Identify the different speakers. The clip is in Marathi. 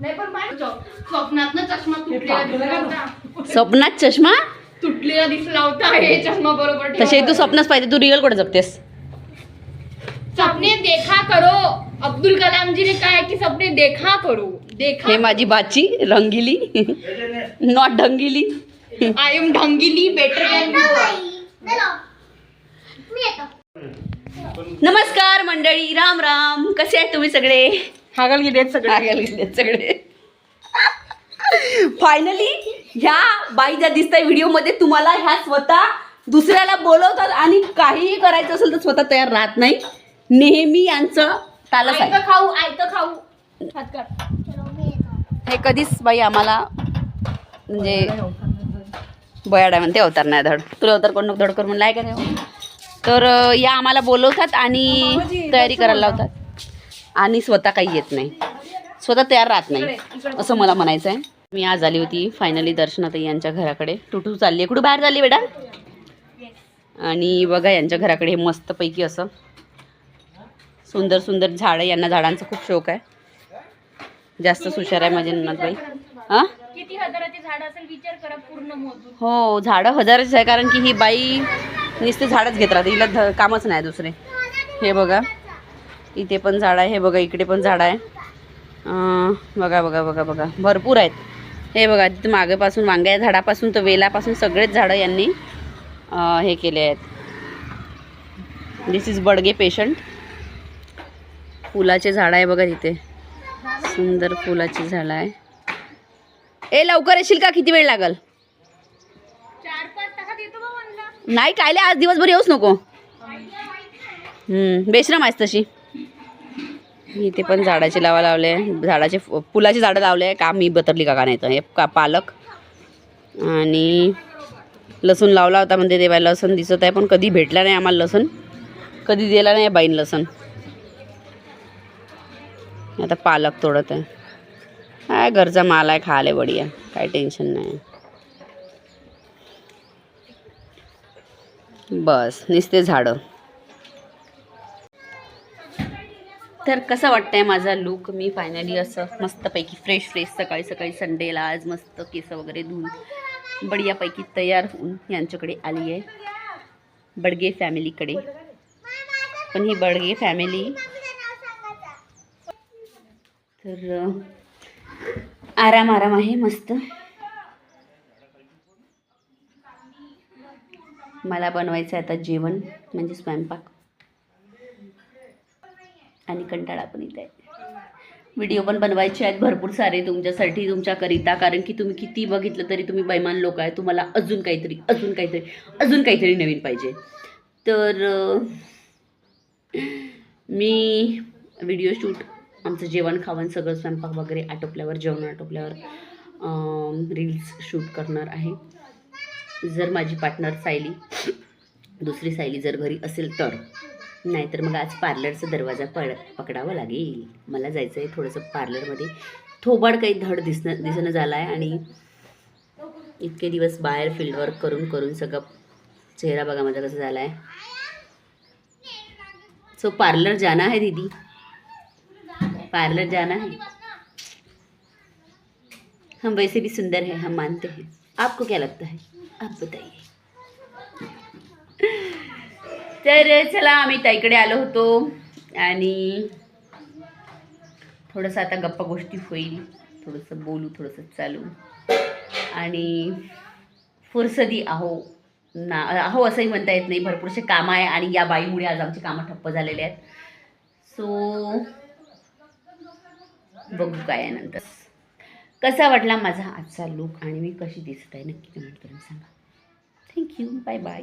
Speaker 1: नाही पण पाय स्वप्नात ना चष्मा तुटलेला दिसला होता.
Speaker 2: स्वप्नात चष्मा?
Speaker 1: तुटलेला दिसला होता हे चष्मा बरोबर.
Speaker 2: तसे तू स्वप्नच पाहिजे तू रिअल कुठे जगतेस
Speaker 1: सपने देखा करो. अब्दुल कलाम जी ने कहा है कि सपने देखा करो. देखा
Speaker 2: हे माझी बाची रंगिली. नॉट ढंगिली.
Speaker 1: आय एम ढंगिली बेटर
Speaker 2: नमस्कार मंडळी राम राम. कसे आहेत तुम्ही सगळे?
Speaker 1: हागल गेले सगळे.
Speaker 2: आगायला गेलेत सगळे. फायनली ह्या बाई ज्या दिसताय व्हिडिओमध्ये तुम्हाला ह्या स्वतः दुसऱ्याला बोलवतात आणि काहीही करायचं असेल तर स्वतः तयार राहत नाही. नेहमी यांचं तालच आहे.
Speaker 1: खाऊ आयतं खाऊ.
Speaker 2: हे कधीच बाई आम्हाला म्हणजे बयाडा म्हणते अवतार नाही धड. तुला अवतार कोण नको धड कर म्हणलं आहे का नाही तर या आम्हाला बोलवतात आणि तयारी करायला लावतात. आणि स्वतः काही येत नाही. स्वतः तयार राहत नाही असं मला म्हणायचं आहे मी आज आली होती फायनली दर्शनात यांच्या घराकडे. टुटू चालली आहे. कुठं बाहेर चालली बेटा? आणि बघा यांच्या घराकडे हे मस्तपैकी असं सुंदर सुंदर झाडं यांना झाडांचा खूप शौक आहे. जास्त हुशार आहे माझे ननदबाई. हां?
Speaker 1: किती हजाराचे झाड असेल विचार करा पूर्ण मोजून.
Speaker 2: हो झाडं हजाराचीच आहे कारण की ही बाई नुसते झाडच घेत राहते. हिला कामच नाही दुसरे. हे बघा. इथे पण झाड आहे हे बघा इकडे पण झाड आहे. बघा बघा बघा बघा. भरपूर आहेत. हे बघा तिथं मागेपासून वांग्या झाडापासून तर वेलापासून सगळेच झाडं यांनी हे केले आहेत. दिस इज बडगे पेशंट फुलाचे झाड आहे बघा तिथे. सुंदर फुलाची झाडं आहे. ए लवकर येशील का? किती वेळ लागल? नाही कायले आज दिवसभर येऊच नको. हम्म, बेशरम आहेस तशी. मी इथे पण झाडाचे लावा लावले झाडाचे फुलाचे झाडं लावले आहे. का मी बतरली का नाही तर. हे का पालक. आणि लसूण लावला होता म्हणजे ते बाई लसूण दिसत आहे पण कधी भेटला नाही आम्हाला लसूण. कधी दिला नाही बाईन लसूण. आता पालक तोडत आहे. काय घरचा माल आहे खाले बढिया काय टेन्शन नाही. बस नुसते झाडं. तर कसं वाटतंय माझा लुक मी फायनली असं मस्तपैकी फ्रेश फ्रेश सकाळी सकाळी संडेला आज मस्त केस वगैरे धुवून बढियापैकी तयार होऊन यांच्याकडे आली आहे बडगे फॅमिलीकडे पण ही बडगे फॅमिली तर आराम आराम आहे मस्त. मला बनवायचं आहे आता जेवण म्हणजे स्वयंपाक. आणि कंटाळा पण येत आहे. व्हिडिओ पण बनवायचे आहेत भरपूर सारे तुमच्यासाठी तुमच्याकरिता. कारण की तुम्ही किती बघितलं तरी तुम्ही बैमान लोक आहे तुम्हाला अजून काहीतरी अजून काहीतरी अजून काहीतरी नवीन पाहिजे. तर मी व्हिडिओ शूट आमचं जेवण खावण सगळं स्वयंपाक वगैरे आटोपल्यावर जेवण आटोपल्यावर रील्स शूट करणार आहे. जर माझी पार्टनर सायली दुसरी सायली जर घरी असेल तर. नाहीतर मग आज पार्लरचा दरवाजा पड पकडावा लागेल. मला जायचं आहे थोडंसं पार्लरमध्ये. थोबाड काही धड दिसणं दिसणं झालं आहे आणि इतके दिवस बाहेर फील्ड वर्क करून करून सगळं चेहरा बघा माझा कसा झाला आहे सो पार्लर जाना है दीदी. पार्लर जाना है हम वैसे भी सुंदर है हम मानते हैं. आपको क्या लगता है? आप बताइए. तर चला आम्ही ताईकडे आलो होतो. आणि थोडंसं आता गप्पा गोष्टी होईल. थोडंसं बोलू थोडंसं चालू. आणि फुरसदी आहो. ना अहो असंही म्हणता येत नाही. भरपूरसे कामं आहे आणि या बाईमुळे आज आमची कामं ठप्प झालेले आहेत. सो बघू काय नंतर. कसा वाटला माझा आजचा लुक आणि मी कशी दिसत आहे? नक्की कमेंट करून सांगा. Thank you bye bye